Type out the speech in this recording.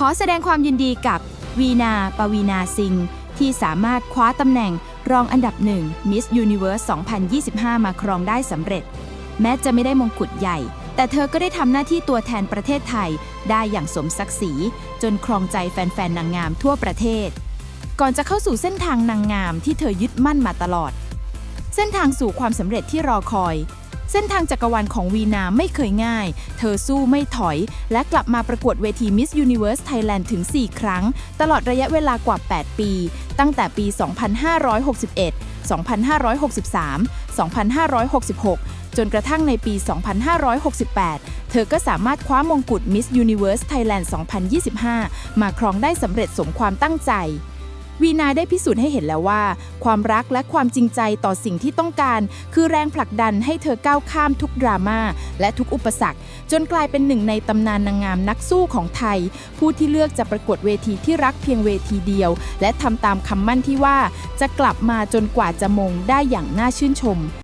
ขอแสดงความยินดีกับวีนาปวีนาซิงห์ที่สามารถคว้าตำแหน่งรองอันดับหนึ่ง Miss Universe 2025 มาครองได้สำเร็จ แม้จะไม่ได้มงกุฎใหญ่ แต่เธอก็ได้ทำหน้าที่ตัวแทนประเทศไทยได้อย่างสมศักดิ์ศรี จนครองใจแฟนๆ นางงามทั่วประเทศ ก่อนจะเข้าสู่เส้นทางนางงามที่เธอยึดมั่นมาตลอด เส้นทางสู่ความสำเร็จที่รอคอย ส้นทางจักรวาลของวีนาไม่เคยง่าย เธอสู้ไม่ถอย และกลับมาประกวดเวที Miss Universe Thailand ถึง 4 ครั้ง ตลอดระยะเวลากว่า 8 ปี ตั้งแต่ปี 2561 2563 2566 จนกระทั่งในปี 2568 เธอก็สามารถคว้ามงกุฎ Miss Universe Thailand 2025 มาครองได้สำเร็จสมความตั้งใจ วีนาได้พิสูจน์ให้เห็นแล้วว่า ความรักและความจริงใจต่อสิ่งที่ต้องการ คือแรงผลักดันให้เธอก้าวข้ามทุกดราม่าและทุกอุปสรรค จนกลายเป็นหนึ่งในตำนานนางงามนักสู้ของไทย ผู้ที่เลือกจะประกวดเวทีที่รักเพียงเวทีเดียว และทำตามคำมั่นที่ว่าจะกลับมาจนกว่าจะมงได้อย่างน่าชื่นชม